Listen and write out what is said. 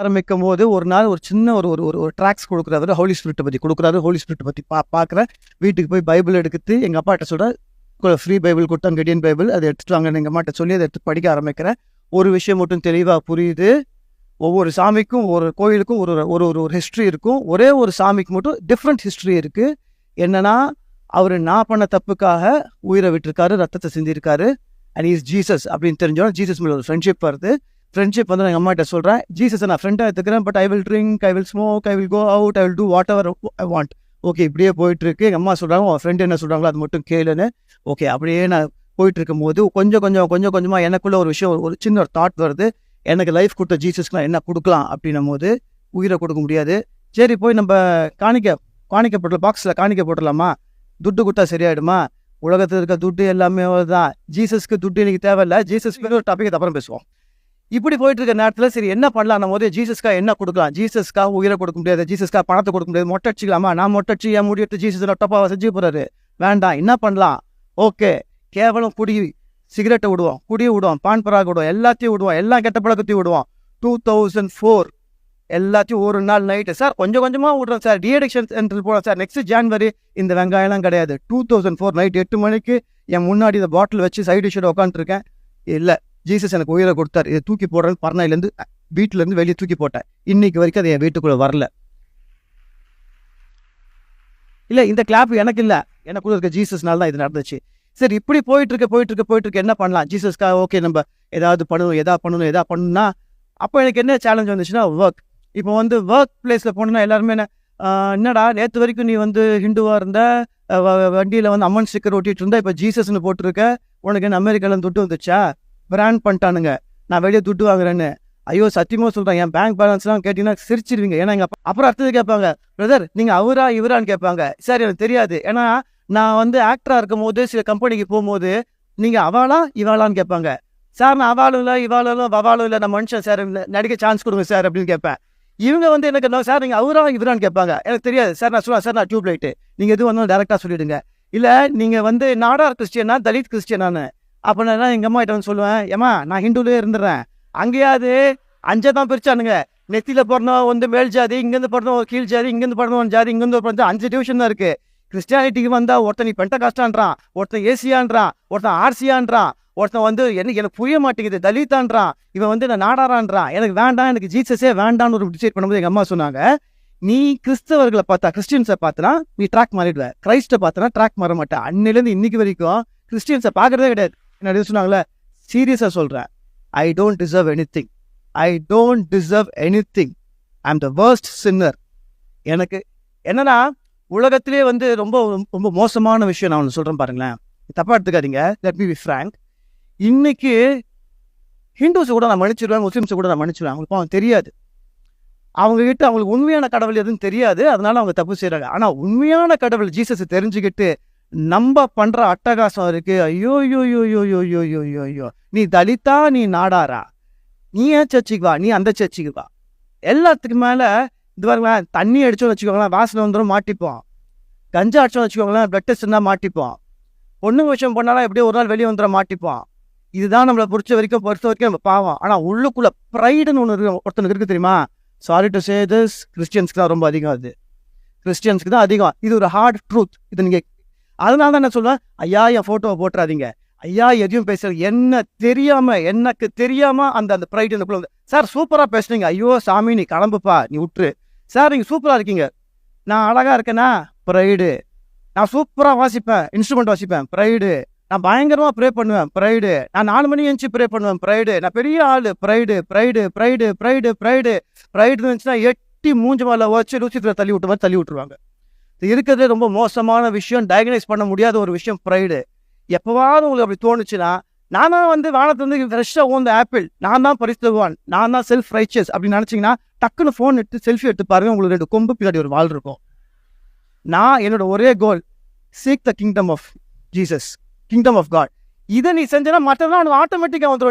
ஆரம்பிக்கும் போது ஒரு நாள் ஒரு சின்ன ஒரு ஒரு ஒரு ட்ராக்ஸ் கொடுக்குறாரு. ஹோலி ஸ்பிரிட்டை பற்றி கொடுக்குறாரு. ஹோலி ஸ்பிரிட்டை பற்றி பா பார்க்குறேன் வீட்டுக்கு போய் பைபிள் எடுத்து எங்கள் அப்பாட்ட சொல்ற ஃப்ரீ பைபிள் கொடுத்தாங்க கெடியன் பைபிள் அதை எடுத்துட்டு வாங்க எங்கள் அம்மாட்ட சொல்லி அதை எடுத்து படிக்க ஆரம்பிக்கிறேன். ஒரு விஷயம் மட்டும் தெளிவாக புரியுது. ஒவ்வொரு சாமிக்கும் ஒரு கோயிலுக்கும் ஒரு ஒரு ஒரு ஒரு ஹிஸ்ட்ரி இருக்கும். ஒரே ஒரு சாமிக்கு மட்டும் டிஃப்ரெண்ட் ஹிஸ்ட்ரி இருக்குது என்னன்னா அவர் நான் பண்ண தப்புக்காக உயிரை விட்டுருக்காரு ரத்தத்தை சிந்திருக்காரு அண்ட் இஸ் ஜீசஸ் அப்படின்னு தெரிஞ்சோன்னா ஜீசஸ் மேலே ஒரு ஃப்ரெண்ட்ஷிப் வருது. ஃப்ரெண்ட்ஷிப் வந்து நான் எங்கள் அம்மாட்ட சொல்கிறேன் ஜீசஸ் நான் ஃப்ரெண்டாக எடுத்துக்கிறேன் but I will drink I will smoke I will go out I will do whatever I want okay இப்படியே போயிட்டுருக்கு. எங்கள் அம்மா சொல்கிறாங்க உன் ஃப்ரெண்டு என்ன சொல்கிறாங்களோ அது மட்டும் கேளுன்னு. ஓகே அப்படியே நான் போயிட்டு இருக்கும்போது கொஞ்சம் கொஞ்சம் கொஞ்சம் கொஞ்சமாக எனக்குள்ள ஒரு விஷயம் ஒரு சின்ன ஒரு தாட் வருது. எனக்கு லைஃப் கொடுத்த ஜீசஸ்க்குலாம் என்ன கொடுக்கலாம் அப்படின்னும் போது உயிரை கொடுக்க முடியாது. சரி போய் நம்ம காணிக்க காணிக்க போட்டு பாக்ஸில் காணிக்க போட்டுடலாமா? துட்டு கொடுத்தா சரியாயிடுமா? உலகத்தில் இருக்க துட்டு எல்லாமே தான் ஜீசஸ்க்கு துட்டு எனக்கு தேவையில்ல. ஜீசஸ்க்கு ஒரு டாபிக் அப்புறம் பேசுவோம். இப்படி போயிட்டு இருக்க நேரத்தில் சரி என்ன பண்ணலாம்? போது ஜீசஸ்க்கா என்ன கொடுக்கலாம்? ஜீசஸ்க்காக உயிரை கொடுக்க முடியாது ஜீசஸ்க்காக பணத்தை கொடுக்க முடியாது. மொட்டை அடிச்சிக்கலாமா நான் மொட்டை அடிச்சு என் முடி எடுத்து ஜீசஸ் டப்பாவை செஞ்சு போறாரு. வேண்டாம் என்ன பண்ணலாம்? ஓகே கேவலம் குடி சிகரெட்டை விடுவோம் குடியை விடுவோம் பான் பராக விடுவோம் எல்லாத்தையும் விடுவோம் எல்லாம் கெட்ட பழக்கத்தையும் விடுவோம். டூ தௌசண்ட் ஃபோர் எல்லாத்தையும் ஒரு நாள் நைட்டு சார் கொஞ்சம் கொஞ்சமாக விடுறோம் சார். டிஎடிக்ஷன் சென்டர் போகிறோம் சார். நெக்ஸ்ட் ஜான்வரி இந்த வெங்காயம்லாம் கிடையாது. டூ தௌசண்ட் ஃபோர் நைட் எட்டு மணிக்கு என் முன்னாடி இந்த பாட்டில் வச்சு சைடு டிஷ்ஷோட உட்காந்துருக்கேன் இல்லை. ஜீசஸ் எனக்கு உயிரை கொடுத்தார். இதை தூக்கி போடுறது பறனையிலேருந்து வீட்டிலேருந்து வெளியே தூக்கி போட்டேன் இன்னைக்கு வரைக்கும் அது என் வீட்டுக்குள்ளே வரல. இல்லை இந்த கிளாப் எனக்கு இல்லை. எனக்குள்ள இருக்க ஜீசஸ்னால தான் இது நடந்துச்சு. சரி இப்படி போயிட்டு இருக்க போயிட்டு இருக்க போயிட்டு இருக்க என்ன பண்ணலாம்? ஜீசஸ்க்காக ஓகே நம்ம ஏதாவது பண்ணணும் எதா பண்ணணும் எதா பண்ணணும்னா அப்போ எனக்கு என்ன சேலஞ்ச் வந்துச்சுன்னா ஒர்க் இப்போ வந்து ஒர்க் பிளேஸில் போனோம்னா எல்லாருமே என்ன என்னடா நேற்று வரைக்கும் நீ வந்து ஹிந்துவாக இருந்த வண்டியில் வந்து அம்மன் ஸ்டிக்கர் ஓட்டிகிட்டு இருந்தா இப்போ ஜீசஸ்னு போட்டிருக்க உனக்கு என்ன அமெரிக்காவிலேருந்து துட்டு வந்துச்சா? பிராண்ட் பண்ணிட்டானுங்க. நான் வெளியே துட்டு வாங்குறேன்னு. ஐயோ சத்தியமாக சொல்கிறேன் என் பேங்க் பேலன்ஸ்லாம் கேட்டிங்கன்னா சிரிச்சிருவீங்க. ஏன்னா எங்கள் அப்புறம் அடுத்தது கேட்பாங்க பிரதர் நீங்கள் அவரா இவரான்னு கேட்பாங்க. சார் எனக்கு தெரியாது. ஏன்னா நான் வந்து ஆக்டராக இருக்கும் போது சில கம்பெனிக்கு போகும்போது நீங்கள் அவாளா இவாளான்னு கேட்பாங்க. சார் நான் அவாளும் இல்லை இவாளும் வவாலும் இல்லை நான் மனுஷன் சார் நடிக்க சான்ஸ் கொடுங்க சார் அப்படின்னு கேட்பேன். இவங்க வந்து எனக்கு என்ன சார் நீங்கள் அவரா இவரான்னு கேட்பாங்க. எனக்கு தெரியாது சார் நான் சொல்லுவேன் சார் நான் டியூப்லைட்டு நீங்கள் எதுவும் எது வந்தாலும் டேரெக்டாக சொல்லிவிடுங்க இல்லை நீங்கள் வந்து நாடார் கிறிஸ்டியனா தலித் கிறிஸ்டியனானு அப்படின்னா எங்கள் எங்க அம்மா கிட்ட வந்து சொல்லுவேன் ஏமா நான் ஹிந்துலே இருந்துடுறேன் அங்கேயாவது அஞ்சை தான் பிரிச்சானுங்க. நெத்தியில பிறந்தவன் வந்து மேல் ஜாதி இங்கேருந்து பிறந்தவன் கீழ் ஜாதி இங்கேருந்து பிறந்தவன் ஜாதி இங்கேருந்து பிறந்த அஞ்சு டிவிஷன் தான் இருக்குது கிறிஸ்டியானிட்டிக்கு வந்தால் ஒருத்தன் நீ பெண்ட காஸ்டான்றான் ஒருத்தன் ஏசியான்றான் ஒருத்தன் ஆர்சியான்றான் ஒருத்தன் வந்து எனக்கு எனக்கு புரிய மாட்டேங்குது தலித்தான்றான் இவன் வந்து நான் நாடாரான்றான் எனக்கு வேண்டாம் எனக்கு ஜீசஸே வேண்டாம்னு ஒரு டிசைட் பண்ணும்போது எங்கள் அம்மா சொன்னாங்க நீ கிறிஸ்தவர்களை பார்த்தா கிறிஸ்டியன்ஸை பார்த்தனா நீ ட்ராக் மாறிடுவ. கிரைஸ்ட்டை பார்த்தனா ட்ராக் மாற மாட்டேன் அன்னிலேருந்து இன்னைக்கு வரைக்கும் கிறிஸ்டியன்ஸை பார்க்கறதே கிடையாது. என்ன சொன்னாங்களே சீரியஸாக சொல்கிறேன் I don't deserve anything I don't deserve anything I am the worst sinner எனக்கு என்னன்னா உலகத்திலே வந்து ரொம்ப ரொம்ப மோசமான விஷயம் நான் ஒன்று சொல்கிறேன் பாருங்களேன். தப்பாக எடுத்துக்காதீங்க. லெட் மீ பி ஃப்ரேங்க் இன்னைக்கு ஹிந்துஸை கூட நான் மன்னிச்சிருவேன் முஸ்லீம்ஸை கூட நான் மன்னிச்சிருவேன். அவங்களுக்கு பாவம் தெரியாது. அவங்க கிட்ட அவங்களுக்கு உண்மையான கடவுள் எதுவும் தெரியாது. அதனால அவங்க தப்பு செய்கிறாங்க ஆனால் உண்மையான கடவுள் ஜீசஸை தெரிஞ்சுக்கிட்டு நம்ம பண்ற அட்டகாசம் இருக்கு. ஐயோ ஐயோ ஐயோ ஐயோ ஐயோ ஐயோ ஐயோ நீ தலித்தா நீ நாடாரா? நீ ஏன் சர்ச்சுக்கு வா? நீ அந்த சர்ச்சுக்கு வா. எல்லாத்துக்கு மேல இது பாருங்களேன் தண்ணி அடிச்சோம்னு வச்சுக்கோங்களேன் வாசனை வந்துடும் மாட்டிப்போம். கஞ்சா அடிச்சோம்னு வச்சுக்கோங்களேன் பிளட் டெஸ்ட் இருந்தால் மாட்டிப்போம். பொண்ணுங்க விஷயம் பண்ணாலும் எப்படியோ ஒரு நாள் வெளியே வந்துட மாட்டிப்போம். இதுதான் நம்மளை பொறுத்த வரைக்கும் பொறுத்த வரைக்கும் நம்ம பாவம். ஆனால் உள்ளுக்குள்ள ப்ரைடுன்னு ஒன்று இருக்கு ஒருத்தனுக்கு இருக்கு தெரியுமா? சாரி டு சே திஸ் கிறிஸ்டியன்ஸ்க்கு தான் ரொம்ப அதிகம் அது. கிறிஸ்டியன்ஸ்க்கு தான் அதிகம். இது ஒரு ஹார்ட் ட்ரூத் இது நீங்கள் அதனால தான் என்ன சொல்லுவேன் ஐயா என் ஃபோட்டோவை போட்டுறாதீங்க. ஐயா எதையும் பேசுற என்ன தெரியாம எனக்கு தெரியாம அந்த அந்த ப்ரைட் எனக்குள்ள வந்து சார் சூப்பரா பேசுனீங்க. ஐயோ சாமி நீ கிளம்புப்பா. நீ விட்டுரு சார் நீங்க சூப்பரா இருக்கீங்க. நான் அழகா இருக்கேனா? ப்ரைடு நான் சூப்பரா வாசிப்பேன். இன்ஸ்ட்ருமெண்ட் வாசிப்பேன். ப்ரைடு நான் பயங்கரமா ப்ரே பண்ணுவேன். ப்ரைடு நான் நாலு மணி எழுந்துச்சு ப்ரே பண்ணுவேன். ப்ரைடு நான் பெரிய ஆள். Pride pride pride pride pride pride இருந்துச்சுன்னா எட்டி மூஞ்சி மேல வச்சு லூசித்துல தள்ளி விட்டு மாதிரி தள்ளி விட்டுருவாங்க. இருக்கிறதே ரொம்ப மோசமான விஷயம் டயக்னைஸ் பண்ண முடியாத ஒரு விஷயம் ப்ரைடு எப்போவாவது உங்களுக்கு அப்படி தோணுச்சுன்னா நான் தான் வந்து வானத்துலேருந்து ஃப்ரெஷ்ஷாக ஓந்த ஆப்பிள் நான் தான் பரிசுவான் நான் தான் செல்ஃப் ரைச்சஸ் அப்படின்னு நினச்சிங்கன்னா டக்குன்னு ஃபோன் எடுத்து செல்ஃபி எடுத்து பாருங்க உங்களுக்கு ரெண்டு கொம்பு பின்னாடி ஒரு வால் இருக்கும். நான் என்னோட ஒரே goal seek the kingdom of Jesus kingdom of God இதை நீ செஞ்சனா மற்றதெல்லாம் ஆட்டோமேட்டிக்காக வந்துடும்